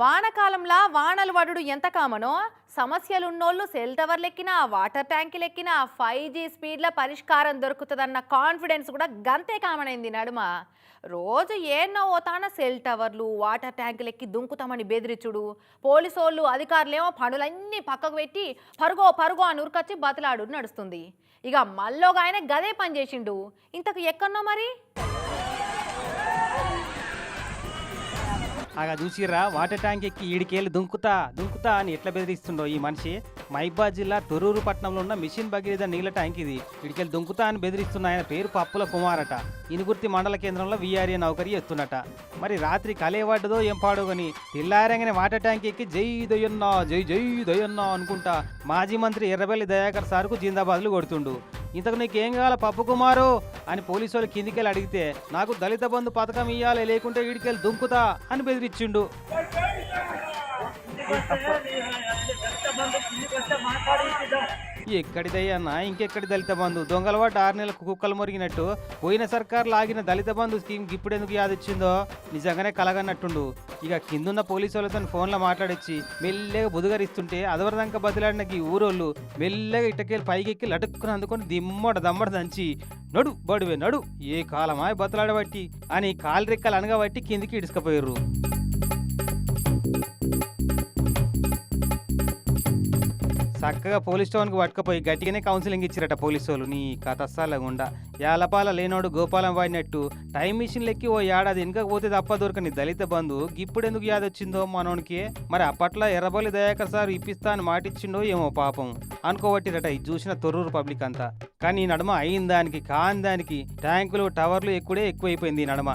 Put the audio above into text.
వానకాలంలా వానలు వడుడు ఎంత కామనో? సమస్యలున్నోళ్ళు సెల్ టవర్లు ఎక్కినా వాటర్ ట్యాంకులు ఎక్కినా ఫైవ్ జీ స్పీడ్ల పరిష్కారం దొరుకుతుందన్న కాన్ఫిడెన్స్ కూడా గంతే కామనైంది నడుమ. రోజు ఏన్నో ఓతాన సెల్ టవర్లు వాటర్ ట్యాంకులు ఎక్కి దుంకుతామని బెదిరించుడు పోలీసోళ్ళు అధికారులేమో పనులన్నీ పక్కకు పెట్టి పరుగో పరుగో అని ఉరికొచ్చి బతలాడు నడుస్తుంది. ఇక మళ్ళోగా ఆయన గదే పని చేసిండు. ఇంతకు ఎక్కడో మరి? ఆగా చూసిర్రా వాటర్ ట్యాంక్ ఎక్కి ఈడికేళ్ళు దుంకుతా దుంకుతా అని ఎట్లా బెదిరిస్తుండో ఈ మనిషి. మైబాద్ జిల్లా తొరూరు పట్టణంలో ఉన్న మిషన్ భగీరథ నీళ్ళ ట్యాంక్ ఇది. ఈడికెళ్ళి దుంకుతా అని బెదిరిస్తున్న ఆయన పేరు పప్పుల కుమారట. ఇనుగుర్తి మండల కేంద్రంలో వీఆర్ఏ నౌకరీ ఎత్తున్నట. మరి రాత్రి కలేవాడ్డదో ఏం పాడో గని తెల్లారంగానే వాటర్ ట్యాంక్ ఎక్కి జై దొయ్యన్నా జై జై దొయ్యన్నా అనుకుంటా మాజీ మంత్రి ఎర్రబెల్లి దయాకర్ సార్కు జిందాబాద్లు కొడుతుండు. ఇంతకు నీకేం కావాల పప్పు కుమారు? అని పోలీసు వాళ్ళు కిందికెళ్ళి అడిగితే నాకు దళిత బంధు పథకం ఇయ్యాలి లేకుంటే వీడికెళ్ళి దుంకుతా అని బెదిరించిండు. ఎక్కడిదయ్యన్నా ఇంకెక్కడి దళిత బంధు? దొంగలవాటు ఆరు నెలలకు కుక్కలు మురిగినట్టు పోయిన సర్కార్ లాగిన దళిత బంధు స్కీమ్ ఇప్పుడెందుకు యాదొచ్చిందో నిజంగానే కలగన్నట్టుండు. ఇక కిందున్న పోలీసు వాళ్ళతో ఫోన్లో మాట్లాడొచ్చి మెల్లగా బుధగరిస్తుంటే అదవరదంక బదిలాడిన ఈ ఊరోళ్ళు మెల్లగా ఇటకేలు పైకెక్కి లటుక్కుని అందుకొని దిమ్మడ దమ్మడ దంచి నడు బడువే నడు ఏ కాలమా బతలాడబట్టి అని కాలు రెక్కలు అనగబట్టి కిందికి ఇడుచుకపోయారు చక్కగా పోలీస్ స్టేషన్కి పట్టుకపోయి గట్టిగానే కౌన్సిలింగ్ ఇచ్చారట పోలీసు వాళ్ళు నీ కథస్సాల గుండా యాలపాల లేనోడు గోపాలం వాడినట్టు టైం మిషన్ లెక్కి ఓ ఏడాది వెనుక పోతే తప్ప దొరకని దళిత బంధు ఇప్పుడు ఎందుకు యాదొచ్చిందో మనోనికి? మరి అప్పట్లో ఎర్రబల్లి దయాకర్ సార్ ఇప్పిస్తా అని మాటిచ్చిండో ఏమో పాపం. అనుకోబట్టిరట ఇది చూసిన తొర్రూరు పబ్లిక్ అంతా. కానీ ఈ నడమ అయిన దానికి కాని దానికి ట్యాంకులు టవర్లు ఎక్కువే ఎక్కువైపోయింది ఈ నడమ.